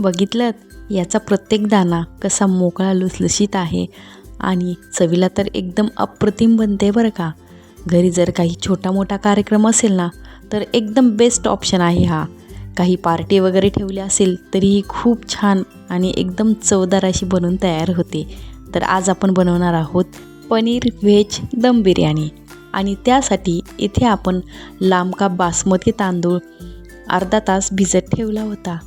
बघितलं याचा प्रत्येक दाणा कसा मोकळा लुसलुशीत आहे आणि चवीला तर एकदम अप्रतिम बनते बरं का. घरी जर काही छोटा मोठा कार्यक्रम असेल ना तर एकदम बेस्ट ऑप्शन आहे हा. काही पार्टी वगैरे ठेवली असेल तरीही खूप छान आणि एकदम चवदार अशी बनवून तयार होते. तर आज आपण बनवणार आहोत पनीर व्हेज दम बिर्याणी. आणि त्यासाठी इथे आपण लांबका बासमती तांदूळ अर्धा तास भिजत ठेवला होता.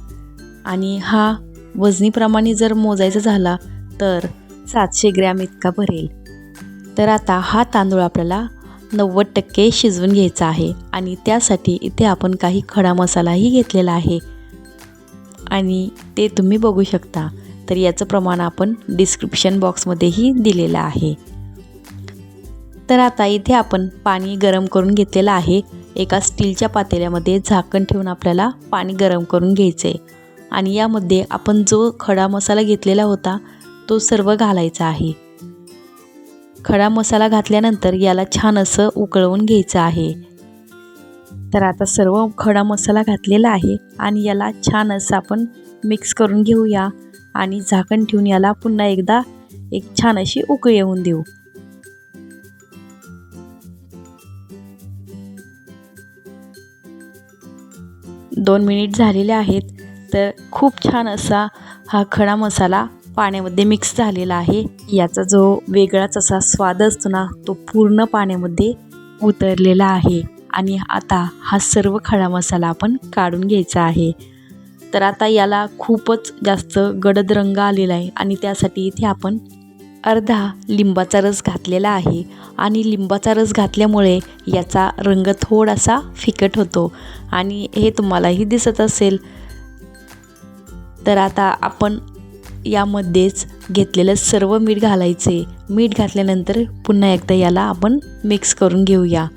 आणि हा वजनीप्रमाणे जर मोजायचा झाला तर सातशे ग्रॅम इतका भरेल. तर आता हा तांदूळ आपल्याला नव्वद टक्के शिजवून घ्यायचा आहे आणि त्यासाठी इथे आपण काही खडा मसालाही घेतलेला आहे. आणि ते तुम्ही बघू शकता. तर याचं प्रमाण आपण डिस्क्रिप्शन बॉक्समध्येही दिलेलं आहे. तर आता इथे आपण पाणी गरम करून घेतलेलं आहे. एका स्टीलच्या पातेल्यामध्ये झाकण ठेवून आपल्याला पाणी गरम करून घ्यायचं आहे आणि यामध्ये आपण जो खडा मसाला घेतलेला होता तो सर्व घालायचा आहे. खडा मसाला घातल्यानंतर याला छान असं उकळवून घ्यायचं आहे. तर आता सर्व खडा मसाला घातलेला आहे आणि याला छान असं आपण मिक्स करून घेऊया आणि झाकण ठेवून याला पुन्हा एकदा एक छान अशी उकळी येऊन देऊ. दोन मिनिट झालेले आहेत. तर खूप छान असा हा खडा मसाला पाण्यामध्ये मिक्स झालेला आहे. याचा जो वेगळाच असा स्वाद असतो ना तो पूर्ण पाण्यामध्ये उतरलेला आहे. आणि आता हा सर्व खडा मसाला आपण काढून घ्यायचा आहे. तर आता याला खूपच जास्त गडद रंग आलेला आहे आणि त्यासाठी इथे आपण अर्धा लिंबाचा रस घातलेला आहे. आणि लिंबाचा रस घातल्यामुळे याचा रंग थोडासा फिकट होतो. आणि हे तुम्हालाही दिसत असेल तर आता आपण यामध्येच घेतलेलं सर्व मीठ घालायचे. मीठ घातल्यानंतर पुन्हा एकदा याला आपण मिक्स करून घेऊया.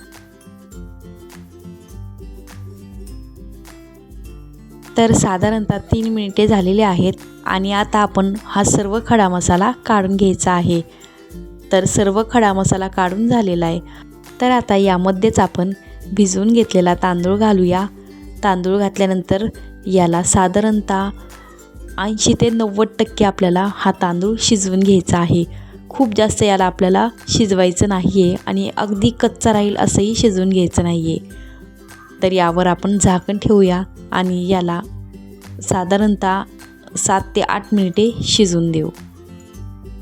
तर साधारणतः तीन मिनिटे झालेले आहेत आणि आता आपण हा सर्व खडा मसाला काढून घ्यायचा आहे. तर सर्व खडा मसाला काढून झालेला आहे. तर आता यामध्येच आपण भिजवून घेतलेला तांदूळ घालूया. तांदूळ घातल्यानंतर याला साधारणतः ऐंशी ते नव्वद टक्के आपल्याला हा तांदूळ शिजवून घ्यायचा आहे. खूप जास्त याला आपल्याला शिजवायचं नाही आहे आणि अगदी कच्चा राहील असंही शिजवून घ्यायचं नाही आहे तर यावर आपण झाकण ठेवूया आणि याला साधारणतः सात ते आठ मिनिटे शिजून देऊ.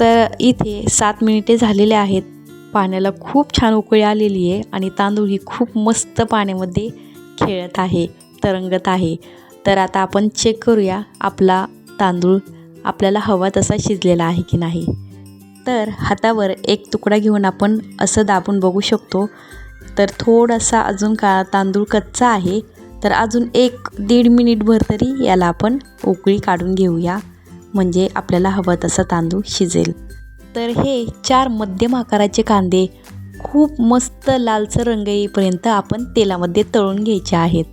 तर इथे सात मिनिटे झालेले आहेत. पाण्याला खूप छान उकळी आलेली आहे आणि तांदूळ ही खूप मस्त पाण्यामध्ये खेळत आहे तरंगत आहे. तर आता आपण चेक करूया आपला तांदूळ आपल्याला हवा तसा शिजलेला आहे की नाही? तर हातावर एक तुकडा घेऊन आपण असं दाबून बघू शकतो. तर थोडासा अजून का तांदूळ कच्चा आहे. तर अजून एक दीड मिनिटभर तरी याला आपण उकळी काढून घेऊया. म्हणजे आपल्याला हवा तसा तांदूळ शिजेल. तर हे चार मध्यम आकाराचे कांदे खूप मस्त लालसर रंग येईपर्यंत आपण तेलामध्ये तळून घ्यायचे आहेत.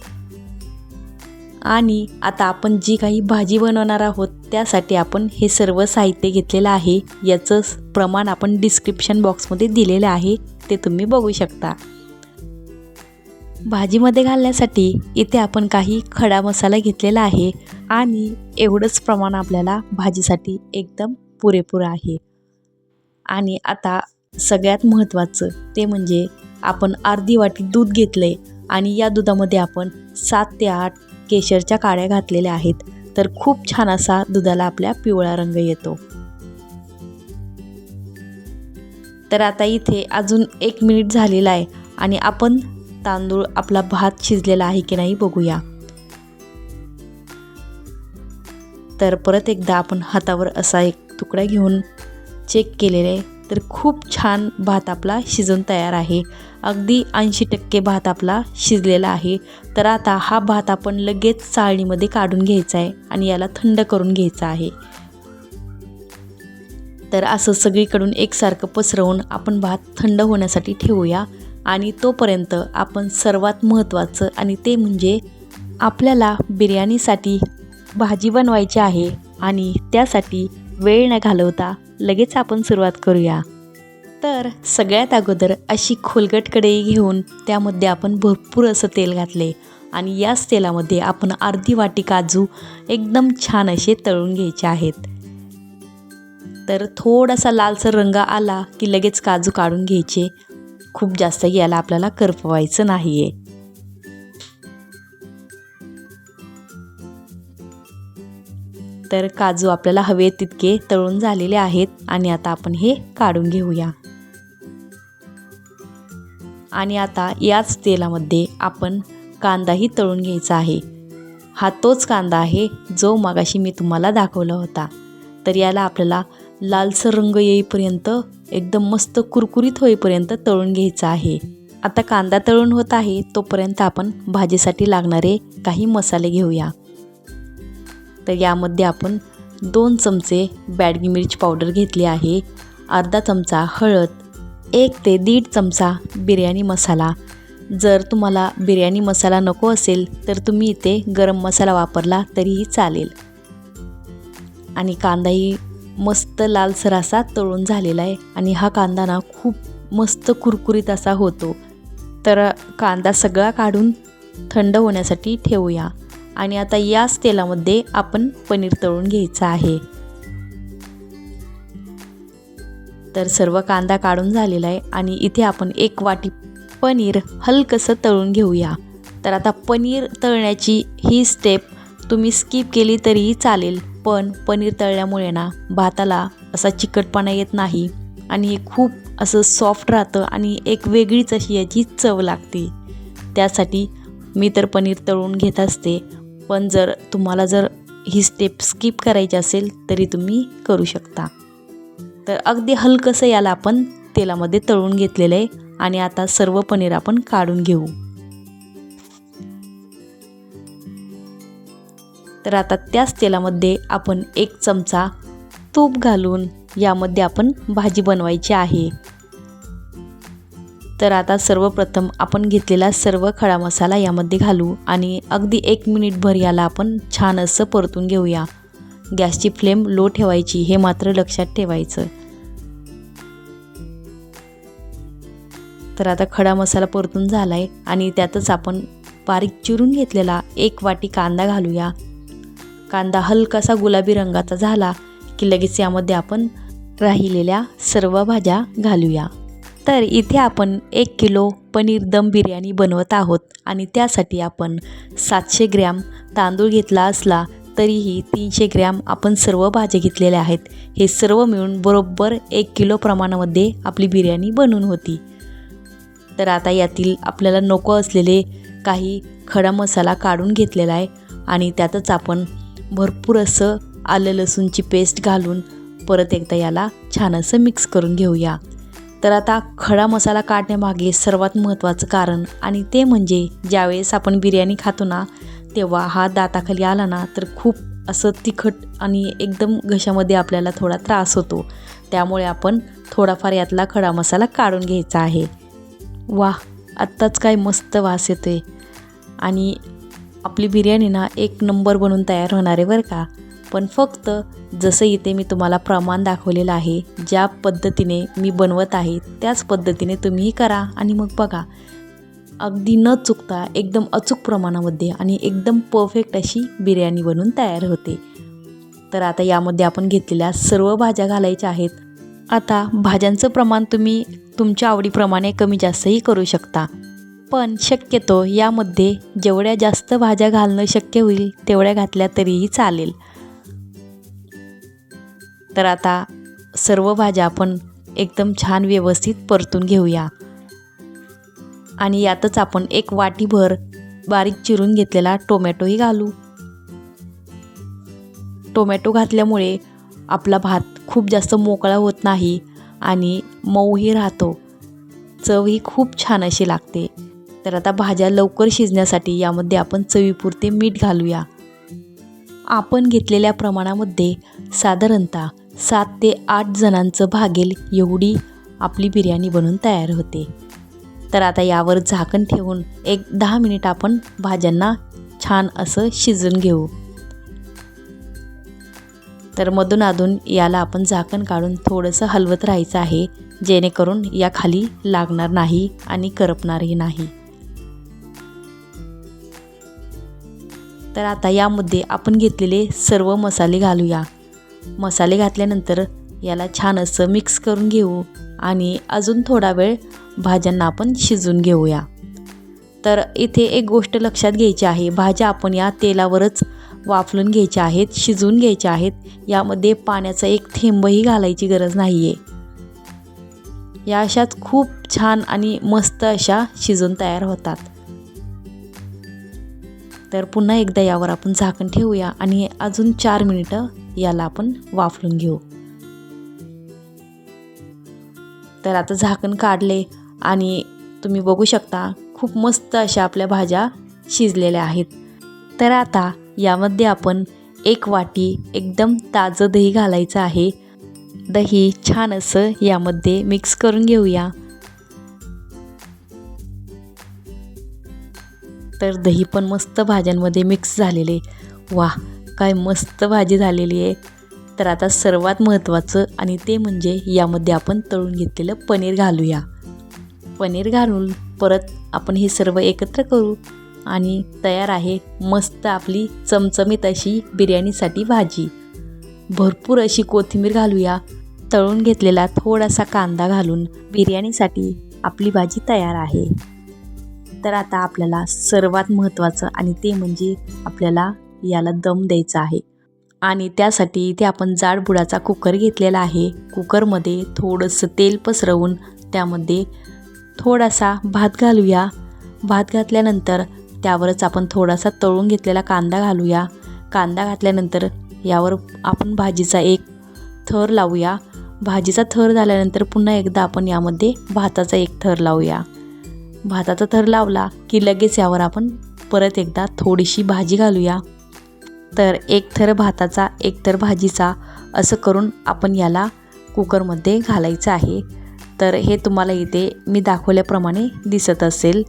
आणि आता आपण जी काही भाजी बनवणार आहोत त्यासाठी आपण हे सर्व साहित्य घेतलेलं आहे. याचं प्रमाण आपण डिस्क्रिप्शन बॉक्समध्ये दिलेलं आहे ते तुम्ही बघू शकता. भाजीमध्ये घालण्यासाठी इथे आपण काही खडा मसाला घेतलेला आहे आणि एवढंच प्रमाण आपल्याला भाजीसाठी एकदम पुरेपूर आहे. आणि आता सगळ्यात महत्त्वाचं ते म्हणजे आपण अर्धी वाटी दूध घेतलं आहे आणि या दुधामध्ये आपण सात ते आठ केशरच्या काड्या घातलेल्या आहेत तर खूप छान असा दुधाला आपल्या पिवळा रंग येतो. तर आता इथे अजून एक मिनिट झालेला आहे आणि आपण तांदूळ आपला भात शिजलेला आहे की नाही बघूया. तर परत एकदा आपण हातावर असा एक तुकडा घेऊन चेक केलेले तर खूप छान भात आपला शिजून तयार आहे. अगदी ऐंशी टक्के भात आपला शिजलेला आहे. तर आता हा भात आपण लगेच चाळणीमध्ये काढून घ्यायचा आहे आणि याला थंड करून घ्यायचा आहे. तर असं सगळीकडून एकसारखं पसरवून आपण भात थंड होण्यासाठी ठेवूया आणि तोपर्यंत आपण सर्वात महत्त्वाचं आणि ते म्हणजे आपल्याला बिर्याणीसाठी भाजी बनवायची आहे आणि त्यासाठी वेळ न घालवता लगेच आपण सुरुवात करूया. तर सगळ्यात अगोदर अशी खोलगट कढई घेऊन त्यामध्ये आपण भरपूर असं तेल घातले आणि याच तेलामध्ये आपण अर्धी वाटी काजू एकदम छान असे तळून घ्यायचे आहेत. तर थोडासा लालसर रंग आला की लगेच काजू काढून घ्यायचे. खूप जास्त याला आपल्याला करपवायचं नाही आहे तर काजू आपल्याला हवे तितके तळून झालेले आहेत आणि आता आपण हे काढून घेऊया. आणि आता याच तेलामध्ये आपण कांदाही तळून घ्यायचा आहे. हा तोच कांदा आहे जो मगाशी मी तुम्हाला दाखवला होता. तर याला आपल्याला लालसर रंग येईपर्यंत एकदम मस्त कुरकुरीत होईपर्यंत तळून घ्यायचा आहे. आता कांदा तळून होत आहे तोपर्यंत आपण भाजीसाठी लागणारे काही मसाले घेऊया. तर यामध्ये आपण दोन चमचे बॅडगी मिरची पावडर घेतली आहे अर्धा चमचा हळद एक ते दीड चमचा बिर्याणी मसाला. जर तुम्हाला बिर्याणी मसाला नको असेल तर तुम्ही इथे गरम मसाला वापरला तरीही चालेल. आणि कांदाही मस्त लालसर असा तळून झालेला आहे आणि हा कांदा ना खूप मस्त कुरकुरीत असा होतो. तर कांदा सगळा काढून थंड होण्यासाठी ठेवूया. आणि आता याच तेलामध्ये आपण पनीर तळून घ्यायचं आहे. तर सर्व कांदा काढून झालेला आहे आणि इथे आपण एक वाटी पनीर हलकंसं तळून घेऊया. तर आता पनीर तळण्याची ही स्टेप तुम्ही स्किप केली तरीही चालेल पण पनीर तळल्यामुळे ना भाताला असा चिकटपणा येत नाही आणि हे खूप असं सॉफ्ट राहतं आणि एक वेगळीच अशी याची चव लागते. त्यासाठी मी तर पनीर तळून घेत असते पण जर तुम्हाला जर ही स्टेप स्किप करायची असेल तरी तुम्ही करू शकता. तर अगदी हलकंसं याला आपण तेलामध्ये तळून घेतलेलं आहे आणि आता सर्व पनीर आपण काढून घेऊ. तर आता त्याच तेलामध्ये आपण एक चमचा तूप घालून यामध्ये आपण भाजी बनवायची आहे. तर आता सर्वप्रथम आपण घेतलेला सर्व खडा मसाला यामध्ये घालू आणि अगदी एक मिनिटभर याला आपण छान असं परतून घेऊया. गॅसची फ्लेम लो ठेवायची हे मात्र लक्षात ठेवायचं. तर आता खडा मसाला परतून झाला आहे आणि त्यातच आपण बारीक चिरून घेतलेला एक वाटी कांदा घालूया. कांदा हलकासा गुलाबी रंगाचा झाला की लगेच यामध्ये आपण राहिलेल्या सर्व भाज्या घालूया. तर इथे आपण एक किलो पनीर दम बिर्याणी बनवत आहोत आणि त्यासाठी आपण सातशे ग्रॅम तांदूळ घेतला असला तरीही तीनशे ग्रॅम आपण सर्व भाज्या घेतलेल्या आहेत. हे सर्व मिळून बरोबर एक किलो प्रमाणामध्ये आपली बिर्याणी बनून होती. तर आता यातील आपल्याला नको असलेले काही खडा मसाला काढून घेतलेला आहे आणि त्यातच आपण भरपूर असं आलं लसूणची पेस्ट घालून परत एकदा याला छान असं मिक्स करून घेऊया. तर आता खडा मसाला काढण्यामागे सर्वात महत्त्वाचं कारण आणि ते म्हणजे ज्यावेळेस आपण बिर्याणी खातो ना तेव्हा हा दाताखाली आला ना तर खूप असं तिखट आणि एकदम घशामध्ये आपल्याला थोडा त्रास होतो. त्यामुळे आपण थोडाफार यातला खडा मसाला काढून घ्यायचा आहे. वाह आत्ताच काय मस्त वास येते आणि आपली बिर्याणी ना एक नंबर बनून तयार होणार आहे बरं का. पण फक्त जसं इथे मी तुम्हाला प्रमाण दाखवलेलं आहे ज्या पद्धतीने मी बनवत आहे त्याच पद्धतीने तुम्हीही करा आणि मग बघा. अगदी न चुकता एकदम अचूक प्रमाणामध्ये आणि एकदम परफेक्ट अशी बिर्याणी बनून तयार होते. तर आता यामध्ये आपण घेतलेल्या सर्व भाज्या घालायच्या आहेत. आता भाज्यांचं प्रमाण तुम्ही तुमच्या आवडीप्रमाणे कमी जास्तही करू शकता. पण शक्यतो यामध्ये जेवढ्या जास्त भाज्या घालणं शक्य होईल तेवढ्या घातल्या तरीही चालेल. तर आता सर्व भाज्या आपण एकदम छान व्यवस्थित परतून घेऊया. आणि यातच आपण एक वाटीभर बारीक चिरून घेतलेला टोमॅटोही घालू. टोमॅटो घातल्यामुळे आपला भात खूप जास्त मोकळा होत नाही आणि मऊही राहतो. चवही खूप छान अशी लागते. तर आता भाज्या लवकर शिजण्यासाठी यामध्ये आपण चवीपुरते मीठ घालूया. आपण घेतलेल्या प्रमाणामध्ये साधारणतः सात ते आठ जणांचं भागेल एवढी आपली बिर्याणी बनून तयार होते. तर आता यावर झाकण ठेवून एक दहा मिनिट आपण भाज्यांना छान असं शिजून घेऊ. तर मधून अधून याला आपण झाकण काढून थोडंसं हलवत राहायचं आहे जेणेकरून या खाली लागणार नाही आणि करपणारही नाही. तर आता यामध्ये आपण घेतलेले सर्व मसाले घालूया. मसाले घातल्यानंतर याला छान असं मिक्स करून घेऊ आणि अजून थोडा वेळ भाज्यांना आपण शिजून घेऊया. तर इथे एक गोष्ट लक्षात घ्यायची आहे. भाज्या आपण या तेलावरच वाफलून घ्यायच्या आहेत शिजवून घ्यायच्या आहेत. यामध्ये पाण्याचा एक थेंबही घालायची गरज नाही आहे या अशाच खूप छान आणि मस्त अशा शिजून तयार होतात. तर पुन्हा एकदा यावर आपण झाकण ठेवूया आणि अजून चार मिनिटं याला आपण वाफलून घेऊ. तर आता झाकण काढले आणि तुम्ही बघू शकता खूप मस्त अशा आपल्या भाज्या शिजलेल्या आहेत. तर आता यामध्ये आपण एक वाटी एकदम ताजं दही घालायचं आहे. दही छान असं यामध्ये मिक्स करून घेऊया. तर दही पण मस्त भाज्यांमध्ये मिक्स झालेले. वा काय मस्त भाजी झालेली आहे. तर आता सर्वात महत्त्वाचं आणि ते म्हणजे यामध्ये आपण तळून घेतलेलं पनीर घालूया. पनीर घालून परत आपण हे सर्व एकत्र करू आणि तयार आहे मस्त आपली चमचमीत अशी बिर्याणीसाठी भाजी. भरपूर अशी कोथिंबीर घालूया. तळून घेतलेला थोडासा कांदा घालून बिर्याणीसाठी आपली भाजी तयार आहे. तर आता आपल्याला सर्वात महत्त्वाचं आणि ते म्हणजे आपल्याला याला दम द्यायचा आहे. आणि त्यासाठी इथे आपण जाडबुडाचा कुकर घेतलेला आहे. कुकरमध्ये थोडंसं तेल पसरवून त्यामध्ये थोडासा भात घालूया. भात घातल्यानंतर त्यावरच आपण थोडासा तळून घेतलेला कांदा घालूया. कांदा घातल्यानंतर यावर आपण भाजीचा एक थर लावूया. भाजीचा थर झाल्यानंतर पुन्हा एकदा आपण यामध्ये भाताचा एक थर लावूया. भाताचा थर लावला की लगेच यावर आपण परत एकदा थोडीशी भाजी घालूया. तर एक थर भाताचा एक थर भाजीचा असं करून आपण याला कुकरमध्ये घालायचं आहे. तर हे तुम्हाला इथे मी दाखवल्याप्रमाणे दिसत असेल.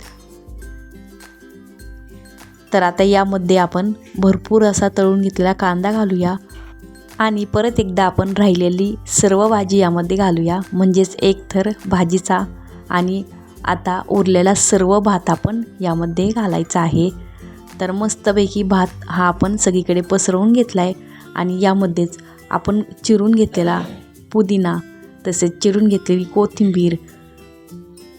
तर आता यामध्ये आपण भरपूर असा तळून घेतलेला कांदा घालूया आणि परत एकदा आपण राहिलेली सर्व भाजी यामध्ये घालूया म्हणजेच एक थर भाजीचा आणि आता उरलेला सर्व भात आपण यामध्ये घालायचा आहे. तर मस्तपैकी भात हा आपण सगळीकडे पसरवून घेतला आहे आणि यामध्येच आपण चिरून घेतलेला पुदिना तसेच चिरून घेतलेली कोथिंबीर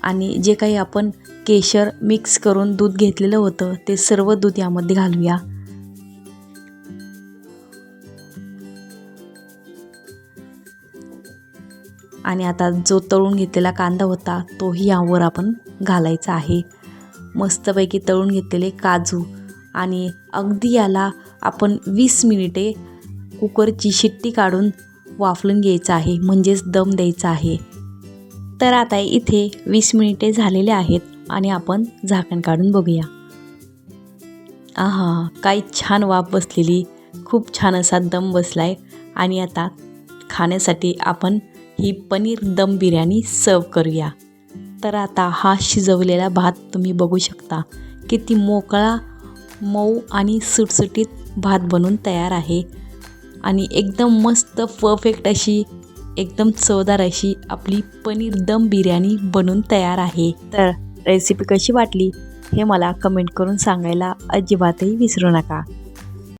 आणि जे काही आपण केशर मिक्स करून दूध घेतलेलं होतं ते सर्व दूध यामध्ये घालूया. आणि आता जो तळून घेतलेला कांदा होता तोही यावर आपण घालायचा आहे. मस्तपैकी तळून घेतलेले काजू आणि अगदी याला आपण वीस मिनिटे कुकरची शिट्टी काढून वाफलून घ्यायचं आहे म्हणजेच दम द्यायचा आहे. तर आता इथे वीस मिनिटे झालेले आहेत आणि आपण झाकण काढून बघूया. आहा काय छान वाफ बसलेली खूप छान असा दम बसला आहे आणि आता खाण्यासाठी आपण ही पनीर दम बिर्याणी सर्व करूया. तर आता हा शिजवलेला भात तुम्ही बघू शकता. किती मोकळा मऊ आणि सुटसुटीत भात बनून तयार आहे. आणि एकदम मस्त परफेक्ट अशी एकदम चवदार अशी आपली पनीर दम बिर्याणी बनून तयार आहे. तर रेसिपी कशी वाटली हे मला कमेंट करून सांगायला अजिबातही विसरू नका.